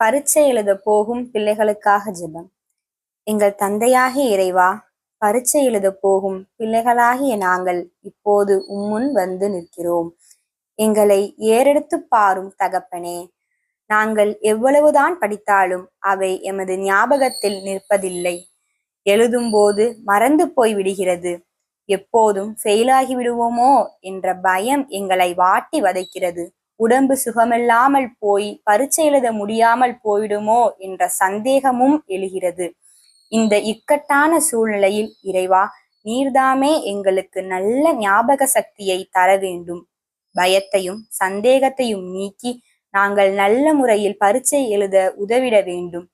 பரீட்சை எழுத போகும் பிள்ளைகளுக்காக ஜெபம். எங்கள் தந்தையாகி இறைவா பரீட்சை எழுத போகும் பிள்ளைகளாகிய நாங்கள் இப்போது உம்முன் வந்து நிற்கிறோம். எங்களை ஏறெடுத்து பாரும் தகப்பனே நாங்கள் எவ்வளவுதான் படித்தாலும் அவை எமது ஞாபகத்தில் நிற்பதில்லை. எழுதும்போது மறந்து போய் விடுகிறது. எப்போதும் ஃபெயிலாகி விடுவோமோ என்ற பயம் எங்களை வாட்டி வதைக்கிறது. உடம்பு சுகமில்லாமல் போய் பரீட்சை எழுத முடியாமல் போயிடுமோ என்ற சந்தேகமும் எழுகிறது. இந்த இக்கட்டான சூழ்நிலையில் இறைவா நீர்தாமே எங்களுக்கு நல்ல ஞாபக சக்தியை தர வேண்டும். பயத்தையும் சந்தேகத்தையும் நீக்கி நாங்கள் நல்ல முறையில் பரீட்சை எழுத உதவிட வேண்டும்.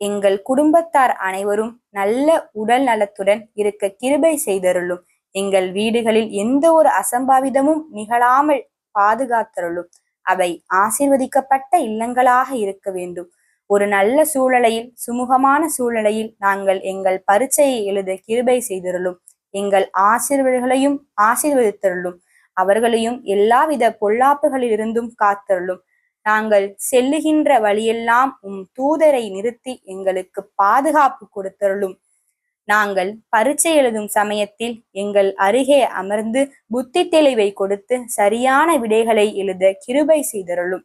எங்கள் குடும்பத்தார் அனைவரும் நல்ல உடல் நலத்துடன் இருக்க கிருபை செய்தருளும். எங்கள் வீடுகளில் எந்த ஒரு அசம்பாவிதமும் நிகழாமல் பாதுகாத்தருளும். அவை ஆசிர்வதிக்கப்பட்ட இல்லங்களாக இருக்க வேண்டும். ஒரு நல்ல சூழலையில் சுமூகமான சூழலையில் நாங்கள் எங்கள் பரீட்சையை எழுத கிருபை செய்திருளும். எங்கள் ஆசிர்வர்களையும் ஆசீர்வதித்தருளும். அவர்களையும் எல்லாவித பொல்லாப்புகளிலிருந்தும் காத்தருளும். நாங்கள் செல்லுகின்ற வழியெல்லாம் உம் தூதரை நிறுத்தி எங்களுக்கு பாதுகாப்பு கொடுத்தருளும். நாங்கள் பரீட்சை எழுதும் சமயத்தில் எங்கள் அருகே அமர்ந்து புத்தி தெளிவை கொடுத்து சரியான விடைகளை எழுத கிருபை செய்தருளும்.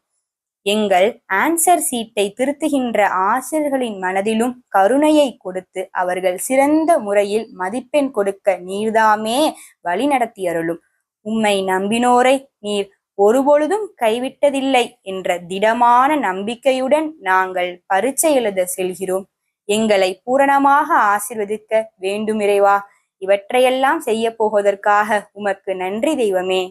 எங்கள் ஆன்சர் சீட்டை திருத்துகின்ற ஆசிரியர்களின் மனதிலும் கருணையை கொடுத்து அவர்கள் சிறந்த முறையில் மதிப்பெண் கொடுக்க நீர்தாமே வழி நடத்தியருளும். உம்மை நம்பினோரை நீர் ஒருபொழுதும் கைவிட்டதில்லை என்ற திடமான நம்பிக்கையுடன் நாங்கள் பரீட்சை எழுத செல்கிறோம். எங்களை பூரணமாக ஆசிர்வதிக்க வேண்டுமிறைவா இவற்றையெல்லாம் செய்ய போவதற்காக உமக்கு நன்றி தெய்வமே.